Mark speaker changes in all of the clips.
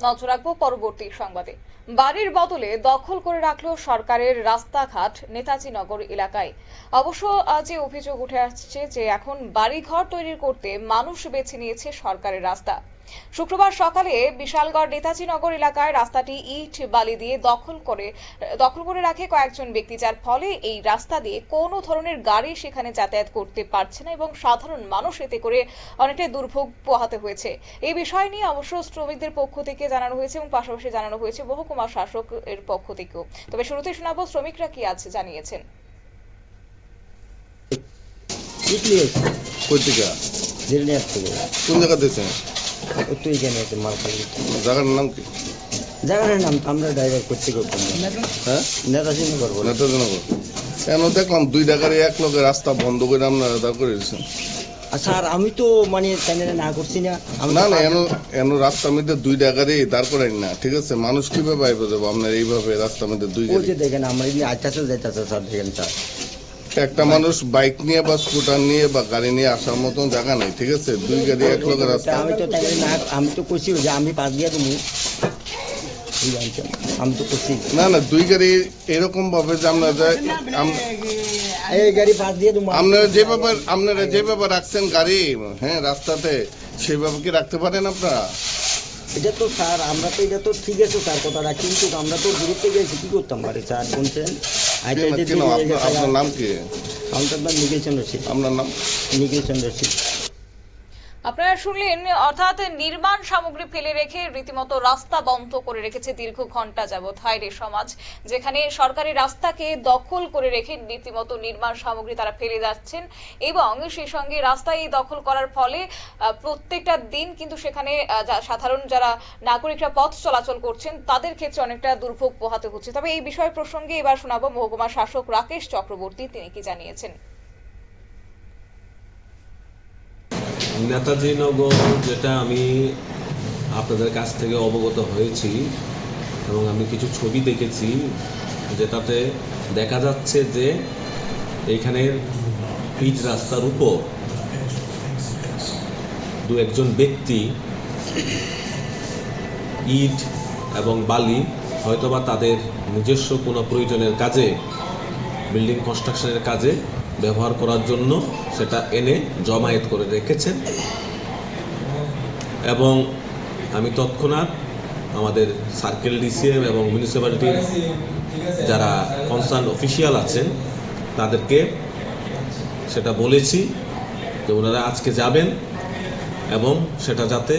Speaker 1: নজর রাখব পরবর্তী সংবাদে। বাড়ির বদলে দখল করে রাখল সরকারের রাস্তাঘাট নেতাজি নগর এলাকায়। অবশ্য আজ অভিযোগ উঠে আসছে যে এখন বাড়িঘর তৈরি করতে মানুষ বেছে নিয়েছে সরকারের রাস্তা। শুক্রবার সকালে বিশালগড় নেতাজি নগর এলাকায় রাস্তাটি ইট বালি দিয়ে দখল করে দখল করে রাখে কয়েকজন ব্যক্তি যার ফলে এই রাস্তা দিয়ে কোনো ধরনের গাড়ি সেখানে যাতায়াত করতে পারছে না এবং সাধারণ মানুষ এতে করে অনেকটাই দুর্ভোগ পোহাতে হয়েছে। এই বিষয় নিয়ে অবশ্য শ্রমিকদের পক্ষ থেকে জানানো হয়েছে এবং পাশাপাশি জানানো হয়েছে মহকুমা শাসক এর পক্ষ থেকেও। তবে শুরুতে শোনাবো শ্রমিকরা কি আছে জানিয়েছেন।
Speaker 2: কোন জায়গা দিয়েছে
Speaker 3: একটু এখানে আছে মালখালি
Speaker 2: জায়গার নাম কি?
Speaker 3: জায়গাটার নাম তো আমরা ড্রাইভার করতে করতাম
Speaker 2: হ্যাঁ
Speaker 3: নেতাজি নগর। বলে।
Speaker 2: নেতাজনগর কেন দেখলাম দুই টাকারই এক লোকের রাস্তা বন্ধ করে আপনারা করে দিয়েছেন।
Speaker 3: স্যার আমি তো মানে তাই না করছি না
Speaker 2: না না এন এন রাস্তার মধ্যে দুই টাকারই দাঁড় করেন না ঠিক আছে? মানুষ কীভাবে আইবে যাব আপনার এইভাবে রাস্তার মধ্যে দুই
Speaker 3: ওই যে দেখেন আমরা এমনি আইতাছে যাইতাছে স্যার দেখেন স্যার।
Speaker 2: একটা মানুষ বাইক নিয়ে বা স্কুটার নিয়ে বা গাড়ি নিয়ে আসার মতন জায়গা নাই ঠিক আছে? দুই গাড়ি এক লোকের রাস্তা।
Speaker 3: আমি তো না আমি তো কইছি যে আমি পাস দিয়ে তুমি আমি তো
Speaker 2: না না দুই গাড়ি এরকম ভাবে যে আমরা
Speaker 3: এই গাড়ি পাস দিয়ে তুমি
Speaker 2: আপনারা আপনারা যেভাবে রাখছেন গাড়ি হ্যাঁ রাস্তাতে সেভাবে কি রাখতে পারেন আপনারা?
Speaker 3: এটা তো স্যার আমরা তো এটা তো ঠিক আছে স্যার কথাটা কিন্তু আমরা তো দূরত্বে গেছি কি করতাম পারি স্যার? বলছেন
Speaker 2: কেন আপনার নাম কি?
Speaker 3: আমার নাম নিখিল চন্দ্র সিং।
Speaker 2: আপনার নাম?
Speaker 3: নিখিল চন্দ্র সিং।
Speaker 1: আপনারা শুনলেন, অর্থাৎ নির্মাণ সামগ্রী ফেলে রেখে রীতিমতো রাস্তা বন্ধ করে রেখেছে দীর্ঘ ঘণ্টা যাবৎ হায়রে সমাজ, যেখানে সরকারি রাস্তাকে দখল করে রেখে রীতিমতো নির্মাণ সামগ্রী তারা ফেলে যাচ্ছেন এবং সেই সঙ্গে রাস্তায় দখল করার ফলে প্রত্যেকটা দিন কিন্তু সেখানে সাধারণ যারা নাগরিকরা পথ চলাচল করছেন, তাদের ক্ষেত্রে অনেকটা দুর্ভোগ পোহাতে হচ্ছে। তবে এই বিষয় প্রসঙ্গে এবার শোনাবো মহকুমা শাসক রাকেশ চক্রবর্তী, তিনি কি জানিয়েছেন?
Speaker 4: নেতাজি নগর যেটা আমি আপনাদের কাছ থেকে অবগত হয়েছি এবং আমি কিছু ছবি দেখেছি, যেটাতে দেখা যাচ্ছে যে এইখানের পিচ রাস্তার উপর দু একজন ব্যক্তি ইট এবং বালি হয়তোবা তাদের নিজস্ব কোনো প্রয়োজনের কাজে, বিল্ডিং কনস্ট্রাকশনের কাজে ব্যবহার করার জন্য সেটা এনে জমায়েত করে রেখেছেন। এবং আমি তৎক্ষণাৎ আমাদের সার্কেল ডিসিএম এবং মিউনিসিপ্যালিটির যারা কনসার্ন অফিসিয়াল আছেন, তাদেরকে সেটা বলেছি যে ওনারা আজকে যাবেন এবং সেটা যাতে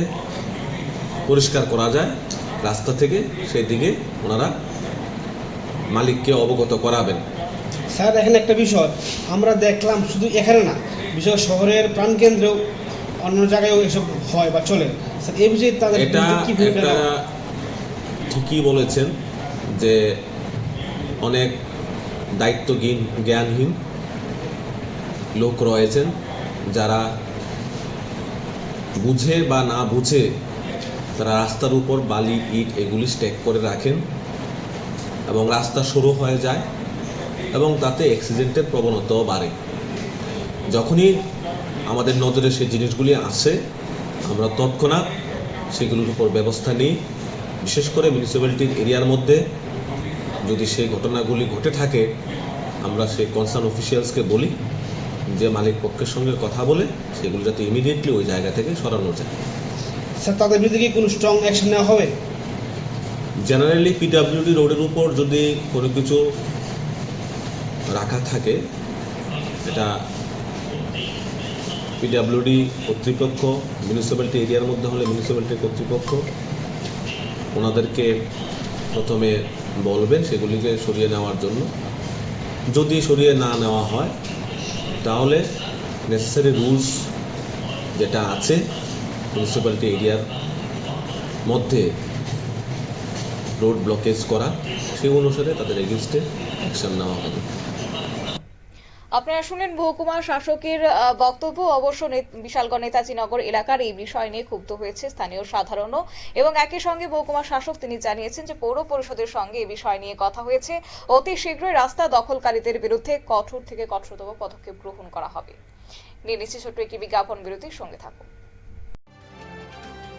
Speaker 4: পরিষ্কার করা যায়, রাস্তা থেকে সেই দিকে ওনারা মালিককে অবগত করাবেন।
Speaker 5: স্যার এখানে একটা বিষয়। আমরা দেখলাম শুধু এখানে না বিষয় শহরের প্রাণকেন্দ্রেও অন্য জায়গায়ও এসব হয় বা চলে। স্যার এই বিষয়ে তাদের
Speaker 4: এটা একটা ঠিকই বলেছেন যে অনেক দায়িত্বজ্ঞান জ্ঞানহীন লোক রয়েছেন যারা বুঝে বা না বুঝে তারা রাস্তার উপর বালি ইট এগুলি স্ট্যাক করে রাখেন এবং রাস্তা সরু হয়ে যায়। এবং তাতে অ্যাক্সিডেন্টের প্রবণতাও বাড়ে। যখনই আমাদের নজরে সেই জিনিসগুলি আসে আমরা তৎক্ষণাৎ সেগুলোর উপর ব্যবস্থা নিই। বিশেষ করে মিউনিসিপ্যালিটির এরিয়ার মধ্যে যদি সেই ঘটনাগুলি ঘটে থাকে আমরা সেই কনসার্ন অফিসিয়ালসকে বলি যে মালিক পক্ষের সঙ্গে কথা বলে সেগুলো যাতে ইমিডিয়েটলি ওই জায়গা থেকে সরানো যায়।
Speaker 5: স্যার তাদের বিরুদ্ধে কি কোনো স্ট্রং অ্যাকশন নেওয়া হবে?
Speaker 4: জেনারেলি পিডাব্লিউডি রোডের উপর যদি কোনো কিছু রাখা থাকে, এটা পিডাব্লিউডি কর্তৃপক্ষ মিউনিসিপ্যালিটি এরিয়ার মধ্যে হলে মিউনিসিপ্যালিটি কর্তৃপক্ষ ওনাদেরকে প্রথমে বলবেন সেগুলিকে সরিয়ে নেওয়ার জন্য। যদি সরিয়ে না নেওয়া হয়, তাহলে নেসেসারি রুলস যেটা আছে মিউনিসিপ্যালিটি এরিয়ার মধ্যে রোড ব্লকেজ করা, সেই অনুসারে তাদের এগেনস্টে অ্যাকশন নেওয়া হবে।
Speaker 1: আপনারা শুনলেন মহকুমা শাসকের বক্তব্য। অবশ্য বিশালগড় নেতাজি নগর এলাকার এই বিষয় নিয়ে ক্ষুব্ধ হয়েছে স্থানীয় সাধারণও। এবং একই সঙ্গে মহকুমা শাসক তিনি জানিয়েছেন যে, পৌর পরিষদের সঙ্গে এই বিষয় নিয়ে কথা হয়েছে। অতি শীঘ্রই রাস্তা দখলকারীদের বিরুদ্ধে কঠোর থেকে কঠোরতম পদক্ষেপ গ্রহণ করা হবে। নিয়ে নিচ্ছি ছোট্ট একটি বিজ্ঞাপন বিরতির সঙ্গে থাকুন।